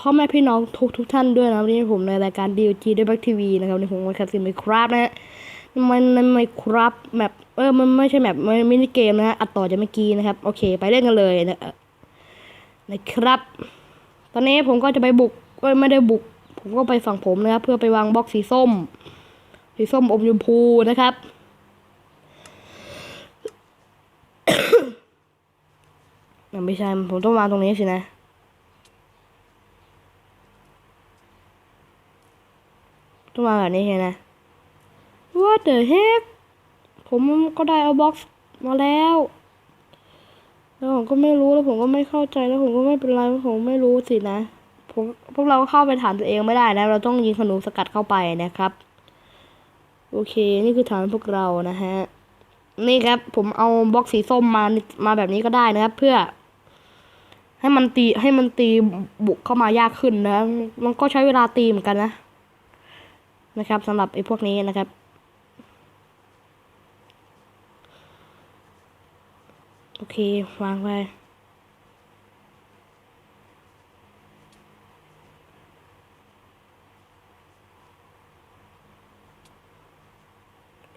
พ่อแม่พี่น้องทุกทุกท่านด้วยนะวันนี้ผมในรายการ DOG ด้วยบักทีวีนะครับในผมมาคัสซินไมครับนะฮะมันในไมครับแมปเออมันไม่ใช่แมปมันมินิเกมนะฮะอัดต่อจากเมื่อกี้นะครับ โอเคไปเล่นกันเลยนะนะครับ ตอนนี้ผมก็จะไปบุกเอ้ยไม่ได้บุก ผมก็ไปฝั่งผมนะครับเพื่อไปวางบล็อกสีส้ม สีส้มอมชมพูนะครับอะไม่ใช่ผมต้องวางตรงนี้สินะ ต้อง มาแบบนี้ใช่ไหม What the heck ผมก็ได้เอาบ็อกซ์มาแล้วแล้วผมก็ไม่รู้แล้วผมก็ไม่เข้าใจแล้วผมก็ไม่เป็นไรผมไม่รู้สินะผมพวกเราเข้าไปฐานตัวเองไม่ได้นะ เราต้องยิงขนูสกัดเข้าไปนะครับ โอเค นี่คือฐานพวกเรานะฮะนี่ครับ ผมเอาบล็อกสีส้มมามาแบบนี้ก็ได้นะครับ เพื่อ ให้มันตีให้มันตีบุกเข้ามายากขึ้นนะ มันก็ใช้เวลาตีเหมือนกันนะ นะครับสำหรับไอ้พวกนี้นะครับ โอเควางไป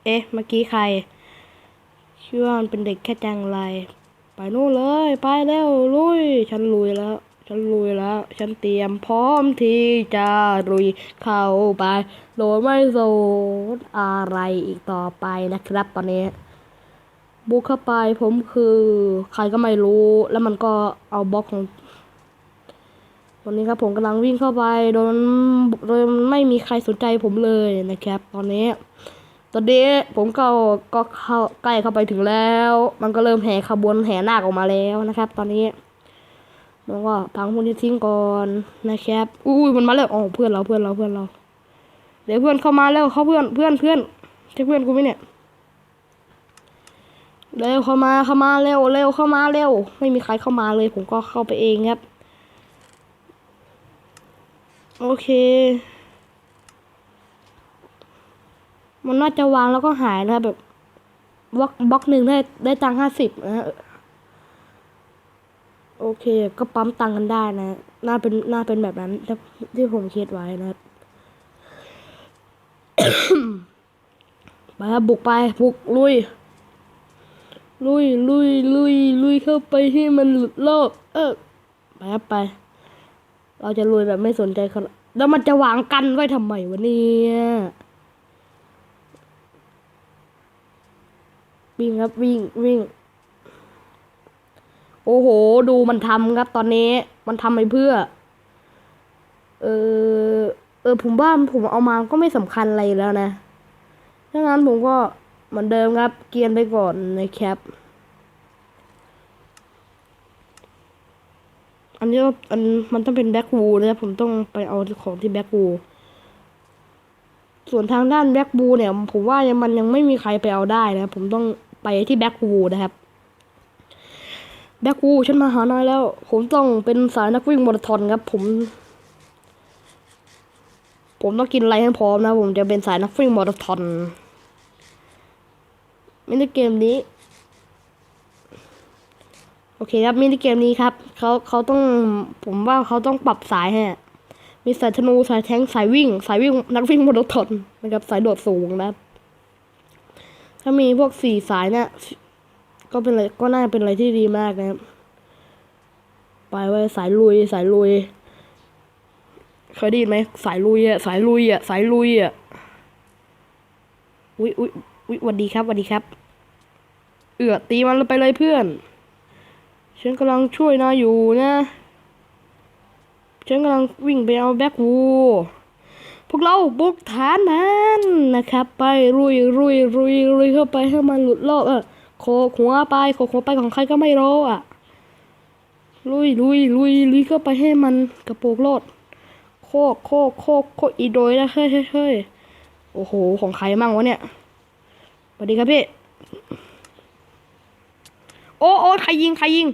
เอ๊ะ เมื่อกี้ใครชื่อว่ามันเป็นเด็กแค่จังไร ไปนู่นเลย ไปเร็วลุย ฉันลุยแล้ว ฉันลุยแล้ว ฉันเตรียมพร้อมที่จะลุยเข้าไปโดยไม่สนอะไรอีกต่อไปนะครับตอนนี้ บุกเข้าไปผมคือ ใครก็ไม่รู้ แล้วมันก็เอาบล็อกของตอนนี้ครับผมกำลังวิ่งเข้าไปโดยโดยไม่มีใครสนใจผมเลยนะครับ ตอนนี้ตอนนี้ผมก็ก็เข้าใกล้เข้าไปถึงแล้ว มันก็เริ่มแห่ขบวนแห่นาคออกมาแล้วนะครับ ตอนนี้ แล้วก็พังพวกนี้ทิ้งก่อนนะครับอุ้ยมันมาแล้วอ๋อเพื่อนเราเพื่อนเราเพื่อนเรา เดี๋ยวเพื่อนเข้ามาแล้วเขาเพื่อนเพื่อนเพื่อนใช่เพื่อนกูไหมเนี่ยเร็วเข้ามาเข้ามาเร็วเร็วเข้ามาเร็ว ไม่มีใครเข้ามาเลย ผมก็เข้าไปเองครับ โอเค มันน่าจะวางแล้วก็หายนะแบบบล็อกบล็อกหนึ่งได้ได้ตังค์ห้าสิบนะ โอเค ก็ปั๊มตังค์กันได้นะน่าเป็นน่าเป็นแบบนั้นที่ที่ผมคิดไว้นะครับไปครับบุกไปบุกลุย ลุยลุยลุยลุยเข้าไปให้มันหลุดโลก เออไปครับไป เราจะลุยแบบไม่สนใจเขาแล้วมันจะวางกันไว้ทำไมวะเนี่ยวิ่งครับวิ่งวิ่ง โอ้โห ดูมันทำครับ ตอนนี้มันทำไปเพื่อ เออเออผมว่าผมเอามาก็ไม่สำคัญอะไรแล้วนะถ้างั้นผมก็เหมือนเดิมครับ เกียนไปก่อนนะครับอันนี้อันมันต้องเป็นแบ็กวูนะผมต้องไปเอาของที่แบ็กวูส่วนทางด้านแบ็กวูเนี่ย ผมว่ายังมันยังไม่มีใครไปเอาได้นะ ผมต้องไปที่แบ็กวูนะครับ แบกูฉันมาหานายแล้ว ผมต้องเป็นสายนักวิ่งมาราธอนครับ ผม ผมต้องกินอะไรให้พร้อมนะ ผมจะเป็นสายนักวิ่งมาราธอนมินิเกมนี้ โอเคครับมินิเกมนี้ครับเขาเขาต้องผมว่าเขาต้องปรับสายให้อะมีสายธนูสายแทงสายวิ่ง สายวิ่งนักวิ่งมาราธอนนะครับสายโดดสูงนะครับถ้ามีพวกสี่สายเนี่ย ก็เป็นอะไรก็น่าเป็นอะไรที่ดีมากนะครับ ไปไว้สายลุยสายลุย เคยได้ยินไหมสายลุยอะสายลุยอะสายลุยอะอุ้ยอุ้ยอุ้ยสวัสดีครับสวัสดีครับ เอือตีมันไปเลยเพื่อน ฉันกำลังช่วยนายอยู่นะ ฉันกำลังวิ่งไปเอาแบ็ควูพวกเราบุกฐานมันนะครับ ไปรุยรุยรุยรุยเข้าไปให้มันหลุดโลกเออ โขกหัวไปโขกหัวไปของใครก็ไม่รู้อะ ลุยลุยลุยลุยเข้าไปให้มันกระโปรงโลด โคกโคกโคกโคกอีโดยนะเฮ้ยเฮ้ยโอ้โห ของใครมั่งวะเนี่ยสวัสดีครับพี่ โอ้โอ้ใครยิงใครยิง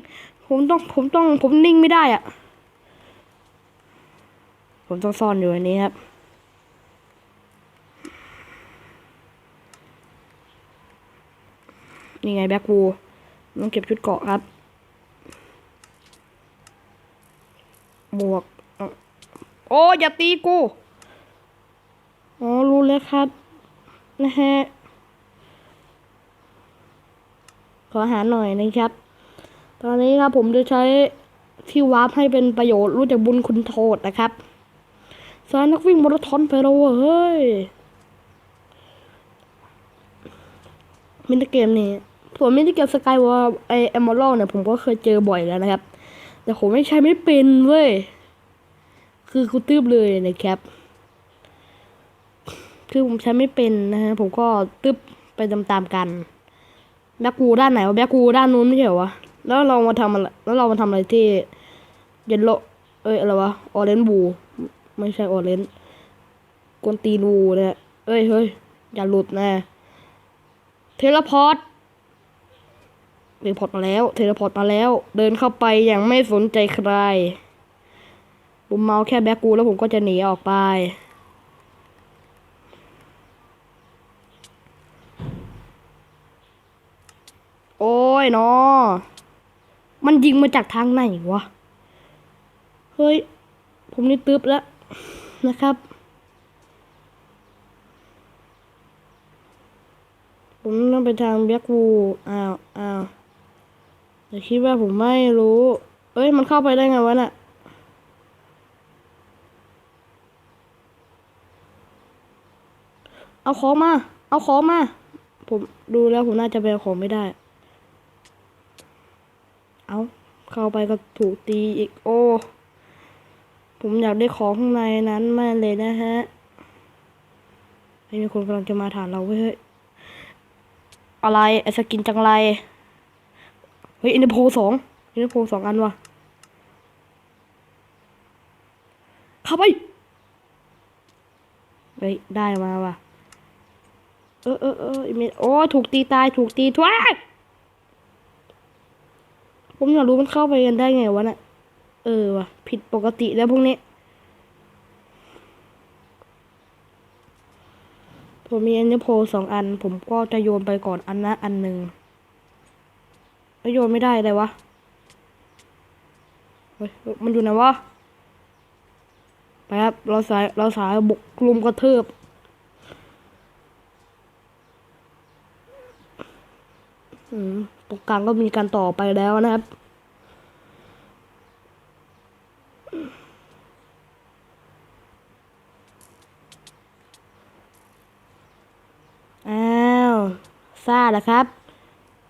ผมต้องผมต้องผมนิ่งไม่ได้อะ ผมต้องซ่อนอยู่อันนี้ครับ นี่ไงแบ็ควูต้องเก็บชุดเกาะครับ บวก โอ้อย่าตีกู อ๋อ รู้แล้วครับ นะฮะ ขอหาหน่อยนะครับ ตอนนี้ครับผมจะใช้ที่วาร์ปให้เป็นประโยชน์รู้จักบุญคุณโทษนะครับสายนักวิ่งมาราธอนไปแล้วเว้ยเฮ้ยมินิเกมนี่ ส่วนมินิเกมสกายวอลไอเอมอลเนี่ยผมก็เคยเจอบ่อยแล้วนะครับ แต่ผมไม่ใช้ไม่เป็นเว้ย คือกูตืบเลยนะครับ คือผมใช้ไม่เป็นนะฮะผมก็ตึบไปตามๆกัน แบ็กกูด้านไหนวะแบ็กกูด้านนู้นไม่ใช่เหรอวะ แล้วเรามาทำอะไร แล้วเรามาทำอะไรที่เยนโลเอ้ยอะไรวะ ออเรนบูไม่ใช่ออเรนกวนตีนูเนี่ยเอ้ยเฮ้ยอย่าหลุดนะ เทเลพอร์ต เทเลพอร์ตมาแล้ว เทเลพอร์ตมาแล้ว เดินเข้าไปอย่างไม่สนใจใคร ผมเมาแค่แบ็กกูแล้วผมก็จะหนีออกไปโอ้ยเนาะมันยิงมาจากทางไหนวะ เฮ้ย ผมนี่ตึ๊บแล้วนะครับ ผมต้องไปทางแบ็กวูอ้าวอ้าว แต่คิดว่าผมไม่รู้ เอ้ย มันเข้าไปได้ไงวะน่ะ เอาของมา เอาของมา ผมดูแล้วผมน่าจะไปเอาของไม่ได้ เอาเข้าไปก็ถูกตีอีก โอ้ ผมอยากได้ของข้างในนั้นมากเลยนะฮะไม่มีคนกำลังจะมาถามเราเว้ย อะไรไอสกินจังไร เฮ้ยอินเตอร์โพสองอินเตอร์โพสองอันว่ะเข้าไปเฮ้ยได้มาว่ะเออเออเออเมโอ้ถูกตีตายถูกตีทวายผมอยากรู้มันเข้าไปกันได้ไงวะน่ะเออว่ะผิดปกติแล้วพวกนี้ผมมีอันนี้โพสองอัน ผมก็จะโยนไปก่อนอันนะอันหนึ่ง โยนไม่ได้เลยวะเฮ้ยมันอยู่ไหนวะ ไปครับ เราสาย เราสายบุกกลุ่มกระเทืบอืมตรงกลางก็มีการต่อไปแล้วนะครับ อ้าวซาเหรอครับ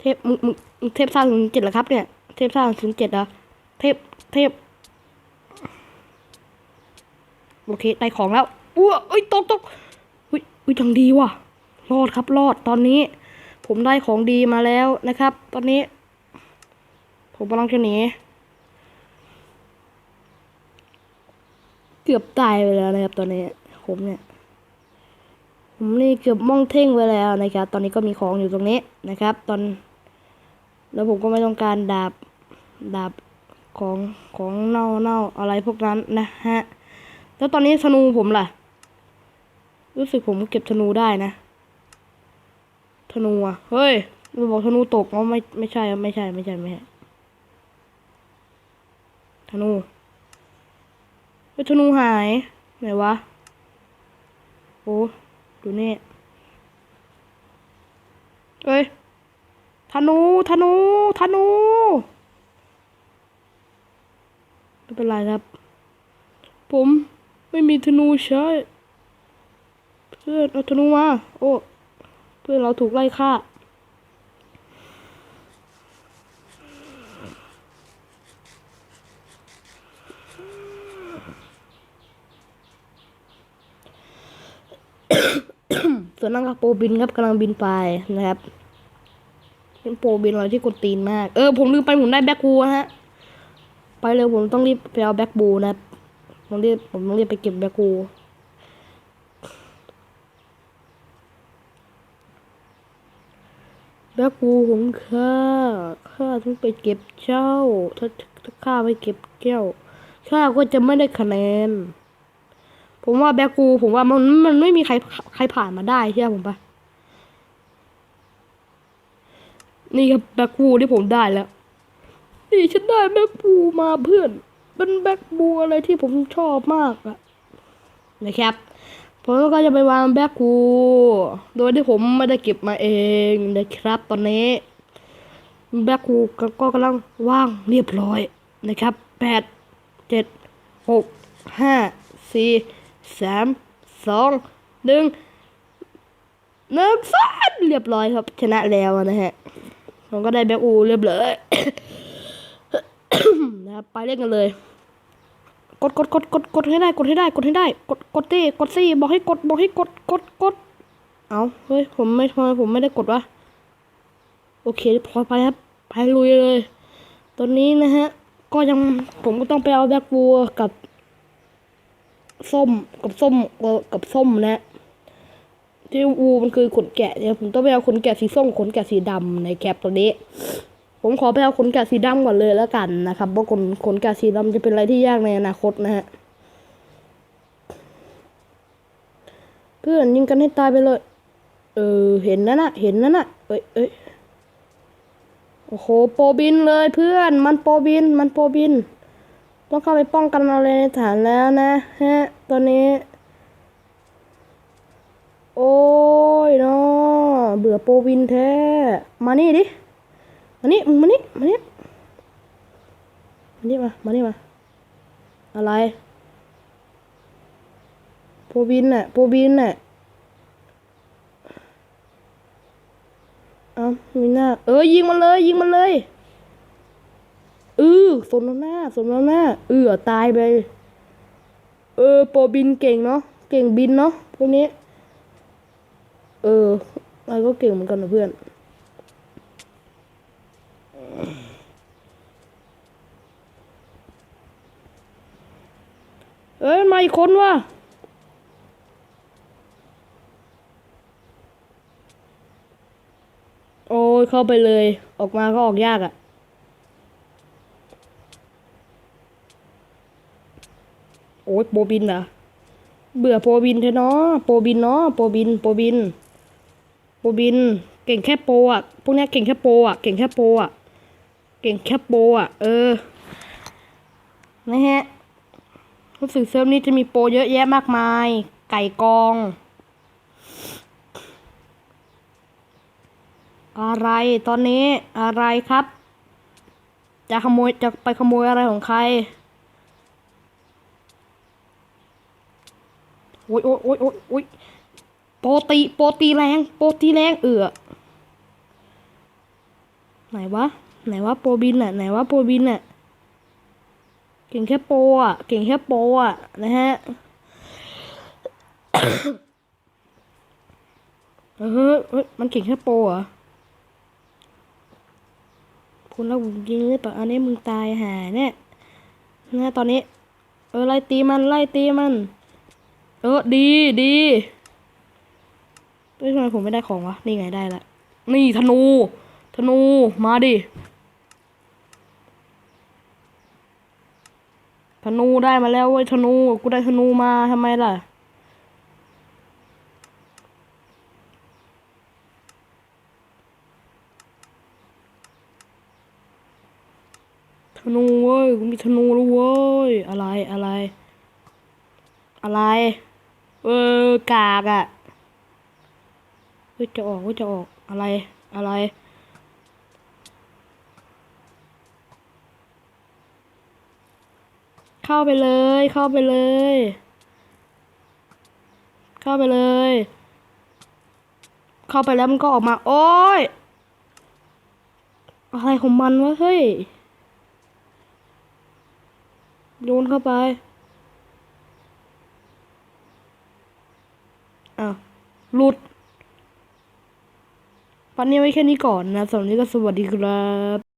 เทพมึงมึงเทพซ่าถึงเจ็ดเหรอครับเนี่ย เทพซ่าถึงเจ็ดเหรอเทพเทพโอเคได้ของแล้วอ้วเอ้ยตกตกอุ้ยอุ้ยจังดีว่ะ รอดครับรอดตอนนี้ ผมได้ของดีมาแล้วนะครับ ตอนนี้ ผมกำลังจะหนีเกือบตายไปแล้วนะครับ ตอนนี้ผมเนี่ย ผมนี่เกือบมองเท่งไว้แล้วนะครับ ตอนนี้ก็มีของอยู่ตรงนี้นะครับ ตอน แล้วผมก็ไม่ต้องการดาบดาบของของเน่าเน่าอะไรพวกนั้นนะฮะ แล้วตอนนี้ธนูผมล่ะ รู้สึกผมเก็บธนูได้นะธนูอะเฮ้ยมันบอกธนูตกอ๋อไม่ไม่ใช่ไม่ใช่ไม่ใช่ไม่ใช่ธนูเฮ้ยธนูหายไหนวะโอ้ดูนี่เฮ้ย ธนูธนูธนูไม่เป็นไรครับ ผมไม่มีธนูใช้เพื่อนเอาธนูมาโอ้เพื่อนเราถูกไล่ฆ่าส่วนนั่งกับโปบินครับกำลังบินไปนะครับ โปรบินอะไรที่กดตีนมาก เออผมลืมไปผมได้แบ็คบูนะฮะ ไปเร็วผมต้องรีบไปเอาแบ็คบูนะผมรีบผมต้องรีบไปเก็บแบ็คบูแบ็คบูของข้าข้าต้องไปเก็บเจ้า ถ้าถ้าข้าไม่เก็บแก้วข้าก็จะไม่ได้คะแนน ผมว่าแบ็คบูผมว่ามันมันไม่มีใครใครผ่านมาได้ใช่ไหมผมปะ นี่ครับแบ็คบูที่ผมได้แล้ว นี่ฉันได้แบ็คบูมาเพื่อน เป็นแบ็คบูอะไรที่ผมชอบมากอะนะครับผมก็จะไปวางแบ็คคูโดยที่ผมไม่ได้เก็บมาเองนะครับ ตอนนี้แบ็คคูก็กำลังว่างเรียบร้อยนะครับแปดเจ็ดหกห้าสี่สามสองหนึ่งหนึ่งสามเรียบร้อยครับชนะแล้วนะฮะ ผมก็ได้แบ็คอูเรียบร้อยนะครับไปเล่นกันเลย กดกดกดกดกดให้ได้กดให้ได้กดให้ได้ กดกดตีกดซี่บอกให้กดบอกให้กดกดกดเอาเฮ้ยผมไม่ทำไมผมไม่ได้กดวะโอเคพอไปครับไปลุยเลย ตอนนี้นะฮะ ก็ยังผมก็ต้องไปเอาแบ็คบัวกับ ส้มกับส้มกับส้มนะ ที่อูมันคือขนแกะเนี่ยผมต้องไปเอาขนแกะสีส้มขนแกะสีดำในแคปตัวนี้ ผมขอไปเอาขนแกะสีดำก่อนเลยแล้วกันนะครับเพราะขนขนแกะสีดำจะเป็นอะไรที่ยากในอนาคตนะฮะเพื่อนยิงกันให้ตายไปเลย เออเห็นนั่นน่ะเห็นนั่นน่ะเอ้ยเอ้ยโอ้โหโปรบินเลยเพื่อนมันโปรบินมันโปรบิน ต้องเข้าไปป้องกันอะไรในฐานแล้วนะฮะตอนนี้ อ้ยเนาะเบื่อโปรบินแท้ มานี่ดิ มานี่มึงมานี่ มานี่ มานี่มา มานี่มา อะไร โปรบินน่ะ โปรบินน่ะเอ้ามีหน้า เออ ยิงมันเลย ยิงมันเลยเออสมน้ำหน้า สมน้ำหน้า เออตายไป เออ โปรบินเก่งเนาะ เก่งบินเนาะพวกนี้ เอออะไรก็เก่งเหมือนกันนะเพื่อน เอ้ยมาอีกคนวะโอ้ยเข้าไปเลย ออกมาก็ออกยากอะ่ะโอ้ยโปรบินเหรอเบื่อโปรบินเถอะเนาะโปรบินเนาะโปรบินโปรบิน โปรบิน เก่งแค่โปรอะ พวกนี้เก่งแค่โปรอะ เก่งแค่โปรอะ เก่งแค่โปรอะ เออ นะฮะรู้สึกเซิร์ฟนี้จะมีโปรเยอะแยะมากมาย ไก่กอง อะไรตอนนี้อะไรครับ จะขโมยจะไปขโมยอะไรของใครโอ้ยโอ้ยโอ้ยโอ้ย โปรตีโปรตีแรง โปรตีแรงเอือไหนวะ ไหนวะโปรบินอะไหนวะโปรบินอะเก่งแค่โปรอะเก่งแค่โปรอะนะฮะเออเฮ้ยมันเก่งแค่โปรอะพูดแล้วผมยิงเลยปะอันนี้มึงตายหาเนี่ยนะตอนนี้ เออไล่ตีมันไล่ตีมัน เออดีดี ทำไมผมไม่ได้ของวะ นี่ไงได้ละ นี่ธนู ธนู มาดิ ธนูได้มาแล้วเว้ยธนู กูได้ธนูมาทำไมล่ะ ธนูเว้ย กูมีธนูแล้วเว้ย อะไร อะไร อะไร เออกากอะ่ะ ฮ้ยจะออกเฮ้ยจะออกอะไรอะไรเข้าไปเลย เข้าไปเลย เข้าไปเลย เข้าไปแล้วมันก็ออกมา โอ๊ยอะไรของมันวะ เฮ้ย โยนเข้าไปอ้าวหลุด ปันนี้ไว้แค่นี้ก่อนนะสำหรับนี้ก็สวัสดีครับ